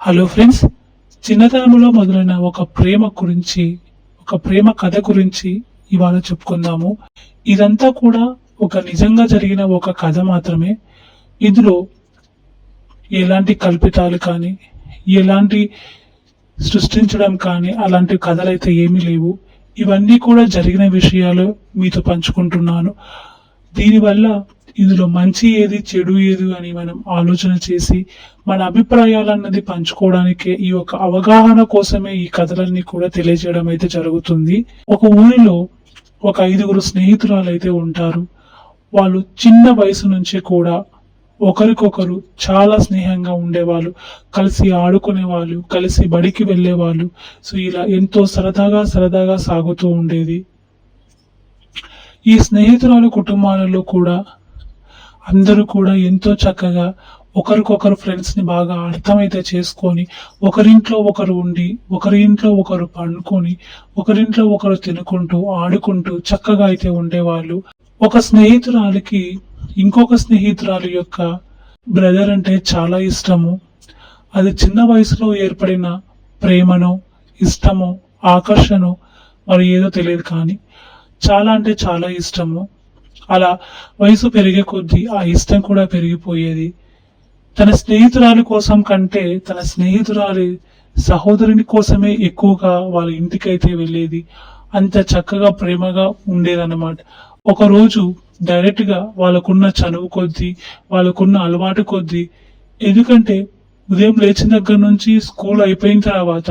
Hello friends చిన్నతనంలో మొదలైన ఒక ప్రేమ గురించి ఒక ప్రేమ కథ గురించి ఇవాళ చెప్పుకుందాము. ఇదంతా కూడా ఒక నిజంగా జరిగిన ఒక కథ మాత్రమే. ఇందులో ఎలాంటి కల్పితాలు కానీ ఎలాంటి సృష్టించడం కానీ అలాంటి కథలు అయితే ఏమీ లేవు. ఇవన్నీ కూడా జరిగిన విషయాలు మీతో పంచుకుంటున్నాను. దీనివల్ల ఇందులో మంచి ఏది చెడు ఏది అని మనం ఆలోచన చేసి మన అభిప్రాయాలు అన్నది పంచుకోవడానికే ఈ యొక్క అవగాహన కోసమే ఈ కథలన్నీ కూడా తెలియజేయడం అయితే జరుగుతుంది. ఒక ఊరిలో ఒక ఐదుగురు స్నేహితురాలు అయితే ఉంటారు. వాళ్ళు చిన్న వయసు నుంచి కూడా ఒకరికొకరు చాలా స్నేహంగా ఉండేవాళ్ళు. కలిసి ఆడుకునేవాళ్ళు కలిసి బడికి వెళ్ళేవాళ్ళు. సో ఇలా ఎంతో సరదాగా సరదాగా సాగుతూ ఉండేది. ఈ స్నేహితురాలు కుటుంబాలలో కూడా అందరూ కూడా ఎంతో చక్కగా ఒకరికొకరు ఫ్రెండ్స్ని బాగా అర్థమైతే చేసుకొని ఒకరింట్లో ఒకరు ఉండి ఒకరి ఇంట్లో ఒకరు పండుకొని ఒకరింట్లో ఒకరు తినుకుంటూ ఆడుకుంటూ చక్కగా అయితే ఉండేవాళ్ళు. ఒక స్నేహితురాలికి ఇంకొక స్నేహితురాలు యొక్క బ్రదర్ అంటే చాలా ఇష్టము. అది చిన్న వయసులో ఏర్పడిన ప్రేమను ఇష్టము ఆకర్షణ మరి ఏదో తెలియదు కానీ చాలా అంటే చాలా ఇష్టము. అలా వయసు పెరిగే కొద్దీ ఆ ఇష్టం కూడా పెరిగిపోయేది. తన స్నేహితురాలి కోసం కంటే తన స్నేహితురాలి సహోదరుని కోసమే ఎక్కువగా వాళ్ళ ఇంటికైతే వెళ్ళేది. అంత చక్కగా ప్రేమగా ఉండేదన్నమాట. ఒకరోజు డైరెక్ట్గా వాళ్ళకున్న చనువు కొద్దీ వాళ్ళకున్న అలవాటు కొద్దీ ఎందుకంటే ఉదయం లేచిన దగ్గర నుంచి స్కూల్ అయిపోయిన తర్వాత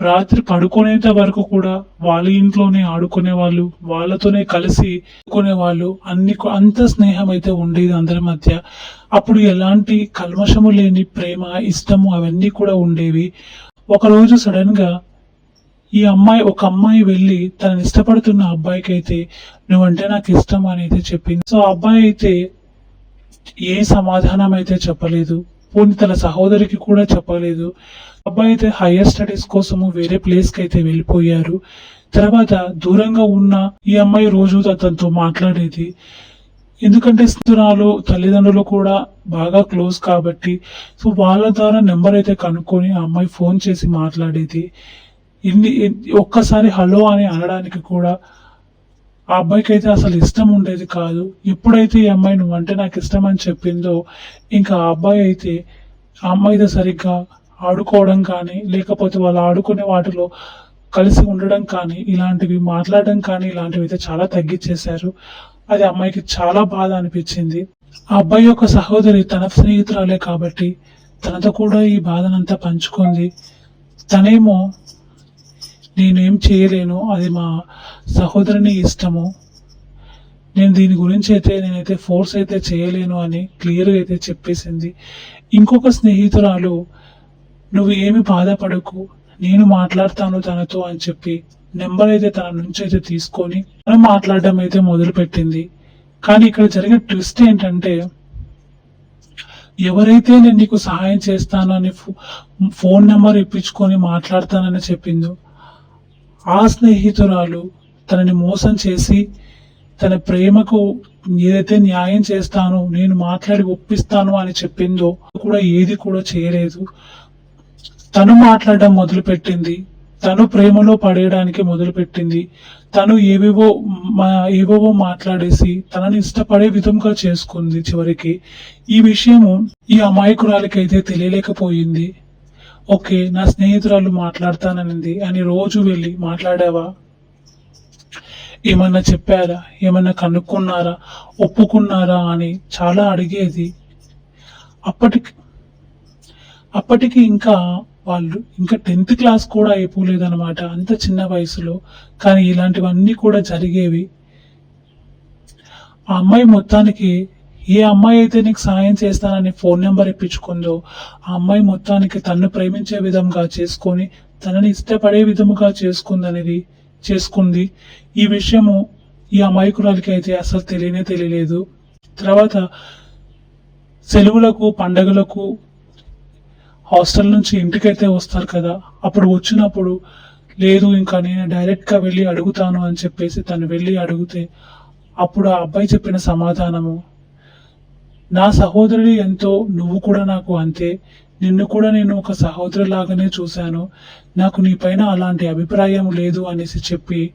రాత్రి పడుకునేంత వరకు కూడా వాళ్ళ ఇంట్లోనే ఆడుకునే వాళ్ళు వాళ్ళతోనే కలిసి వాళ్ళు అన్ని అంత స్నేహం అయితే ఉండేది అందరి మధ్య. అప్పుడు ఎలాంటి కల్మషము లేని ప్రేమ ఇష్టము అవన్నీ కూడా ఉండేవి. ఒకరోజు సడన్గా సడన్గా ఈ అమ్మాయి ఒక అమ్మాయి వెళ్ళి తనని ఇష్టపడుతున్న అబ్బాయికి అయితే నువ్వంటే నాకు ఇష్టం అని అయితే చెప్పింది. సో ఆ అబ్బాయి అయితే ఏ సమాధానం అయితే చెప్పలేదు. పోనీ తన సహోదరికి కూడా చెప్పలేదు. అబ్బాయి అయితే హైయర్ స్టడీస్ కోసము వేరే ప్లేస్కి అయితే వెళ్ళిపోయారు. తర్వాత దూరంగా ఉన్న ఈ అమ్మాయి రోజు అతనితో మాట్లాడేది. ఎందుకంటే స్నేహితురాలు తల్లిదండ్రులు కూడా బాగా క్లోజ్ కాబట్టి సో వాళ్ళ ద్వారా నెంబర్ అయితే కనుక్కొని ఆ అమ్మాయి ఫోన్ చేసి మాట్లాడేది. ఇన్ని ఒక్కసారి హలో అని అనడానికి కూడా ఆ అబ్బాయికి అయితే అసలు ఇష్టం ఉండేది కాదు. ఎప్పుడైతే ఈ అమ్మాయి నువ్వంటే నాకు ఇష్టం అని చెప్పిందో ఇంకా ఆ అబ్బాయి అయితే ఆ అమ్మాయితో సరిగ్గా ఆడుకోవడం కానీ లేకపోతే వాళ్ళు ఆడుకునే వాటిలో కలిసి ఉండడం కానీ ఇలాంటివి మాట్లాడడం కానీ ఇలాంటివి అయితే చాలా తగ్గించేశారు అది అమ్మాయికి చాలా బాధ అనిపించింది. ఆ అబ్బాయి యొక్క సహోదరి తన స్నేహితురాలే కాబట్టి తనతో కూడా ఈ బాధనంతా పంచుకుంది. తనేమో నేనేం చేయలేను అది మా సహోదరుని ఇష్టము. నేను దీని గురించి అయితే నేనైతే ఫోర్స్ అయితే చేయలేను అని క్లియర్గా అయితే చెప్పేసింది. ఇంకొక స్నేహితురాలు నువ్వు ఏమి బాధపడకు నేను మాట్లాడతాను తనతో అని చెప్పి నెంబర్ అయితే తన నుంచి అయితే తీసుకొని తను మాట్లాడడం అయితే మొదలుపెట్టింది. కానీ ఇక్కడ జరిగే ట్విస్ట్ ఏంటంటే ఎవరైతే నేను నీకు సహాయం చేస్తాను ఫో- ఫోన్ నెంబర్ ఇప్పించుకొని మాట్లాడతానని చెప్పిందో ఆ స్నేహితురాలు తనని మోసం చేసి తన ప్రేమకు ఏదైతే న్యాయం చేస్తానో నేను మాట్లాడి ఒప్పిస్తాను అని చెప్పిందో కూడా ఏది కూడా చేయలేదు. తను మాట్లాడడం మొదలుపెట్టింది. తను ప్రేమలో పడేయడానికి మొదలుపెట్టింది. తను ఏవేవో మా ఏవేవో మాట్లాడేసి తనని ఇష్టపడే విధంగా చేసుకుంది చివరికి. ఈ విషయము ఈ అమాయకురాలకైతే తెలియలేకపోయింది. ఓకే నా స్నేహితురాలు మాట్లాడతాననింది. అని రోజు వెళ్ళి మాట్లాడావా? ఏమన్నా చెప్పారా? ఏమన్నా కనుక్కున్నారా? ఒప్పుకున్నారా? అని చాలా అడిగేది. అప్పటికి అప్పటికి ఇంకా వాళ్ళు ఇంకా టెన్త్ క్లాస్ కూడా అయిపోలేదన్నమాట అంత చిన్న వయసులో. కానీ ఇలాంటివన్నీ కూడా జరిగేవి. ఆ అమ్మాయి మొత్తానికి ఏ అమ్మాయి అయితే నీకు సాయం చేస్తానని ఫోన్ నెంబర్ ఇప్పించుకుందో ఆ అమ్మాయి మొత్తానికి తన్ను ప్రేమించే విధంగా చేసుకొని తనని ఇష్టపడే విధముగా చేసుకుందనేది చేసుకుంది. ఈ విషయము ఈ అమాయకురాలకి అయితే అసలు తెలియనే తెలియలేదు. తర్వాత సెలవులకు పండగలకు హాస్టల్ నుంచి ఇంటికైతే వస్తారు కదా. అప్పుడు వచ్చినప్పుడు లేదు ఇంకా నేను డైరెక్ట్గా వెళ్ళి అడుగుతాను అని చెప్పేసి తను వెళ్ళి అడిగితే అప్పుడు ఆ అబ్బాయి చెప్పిన సమాధానము నా సహోదరుడు ఎంతో నువ్వు కూడా నాకు అంతే. నిన్ను కూడా నేను ఒక సహోదరులాగానే చూశాను. నాకు నీ పైన అలాంటి అభిప్రాయం లేదు అనేసి చెప్పి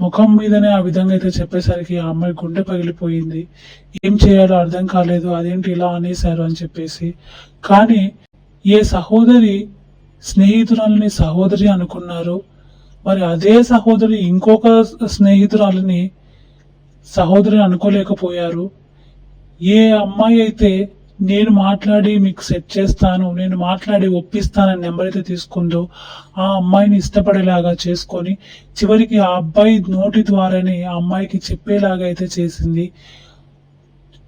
ముఖం మీదనే ఆ విధంగా అయితే చెప్పేసరికి ఆ అమ్మాయి గుండె పగిలిపోయింది. ఏం చేయాలో అర్థం కాలేదు. అదేంటి ఇలా అనేశారు అని చెప్పేసి. కానీ ఏ సహోదరి స్నేహితురాలని సహోదరి అనుకున్నారు మరి అదే సహోదరి ఇంకొక స్నేహితురాలని సహోదరి అనుకోలేకపోయారు. ఏ అమ్మాయి అయితే నేను మాట్లాడి మీకు సెట్ చేస్తాను నేను మాట్లాడి ఒప్పిస్తానని నెంబర్ అయితే తీసుకుందో ఆ అమ్మాయిని ఇష్టపడేలాగా చేసుకొని చివరికి ఆ అబ్బాయి నోటి ద్వారానే ఆ అమ్మాయికి చెప్పేలాగా అయితే చేసింది.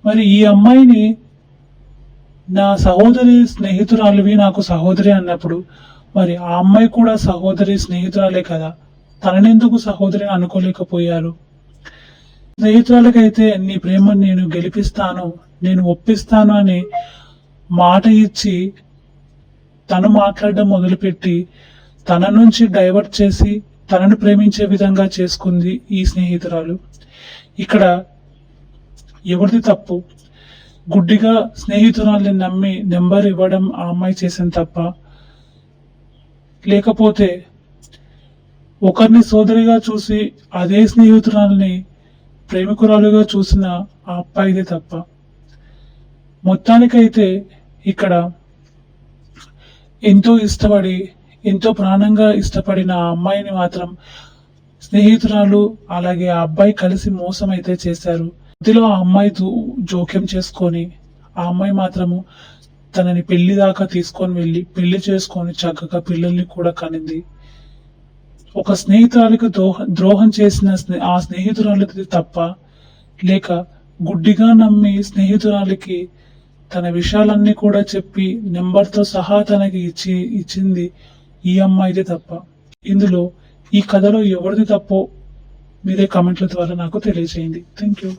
మరి ఈ అమ్మాయిని నా సహోదరి స్నేహితురాలివి నాకు సహోదరి అన్నప్పుడు మరి ఆ అమ్మాయి కూడా సహోదరి స్నేహితురాలే కదా? తననెందుకు సహోదరి అనుకోలేకపోయారు? స్నేహితురాలకైతే నీ ప్రేమను నేను గెలిపిస్తాను నేను ఒప్పిస్తాను అని మాట ఇచ్చి తను మాట్లాడడం మొదలుపెట్టి తన నుంచి డైవర్ట్ చేసి తనను ప్రేమించే విధంగా చేసుకుంది ఈ స్నేహితురాలు. ఇక్కడ ఎవరిది తప్పు? గుడ్డిగా స్నేహితురాల్ని నమ్మి నెంబర్ ఇవ్వడం ఆ అమ్మాయి చేసిన తప్ప. లేకపోతే ఒకరిని సోదరిగా చూసి అదే స్నేహితురాల్ని ప్రేమికురాలుగా చూసిన ఆ అబ్బాయిదే తప్ప. మొత్తానికైతే ఇక్కడ ఎంతో ఇష్టపడి ఎంతో ప్రాణంగా ఇష్టపడిన ఆ అమ్మాయిని మాత్రం స్నేహితురాలు అలాగే ఆ అబ్బాయి కలిసి మోసం అయితే చేశారు. మధ్యలో ఆ అమ్మాయి జోక్యం చేసుకొని ఆ అమ్మాయి మాత్రము తనని పెళ్ళి దాకా తీసుకొని వెళ్ళి పెళ్ళి చేసుకొని చక్కగా పిల్లల్ని కూడా కనింది. ఒక స్నేహితురాలికి దోహ ద్రోహం చేసిన ఆ స్నేహితురాలికి తప్ప లేక గుడ్డిగా నమ్మి స్నేహితురాలికి తన విషయాలన్నీ కూడా చెప్పి నెంబర్తో సహా తనకి ఇచ్చి ఇచ్చింది ఈ అమ్మాయిదే తప్ప. ఇందులో ఈ కథలో ఎవరిది తప్పో మీరే కామెంట్ల ద్వారా నాకు తెలియజేయండి. Thank you.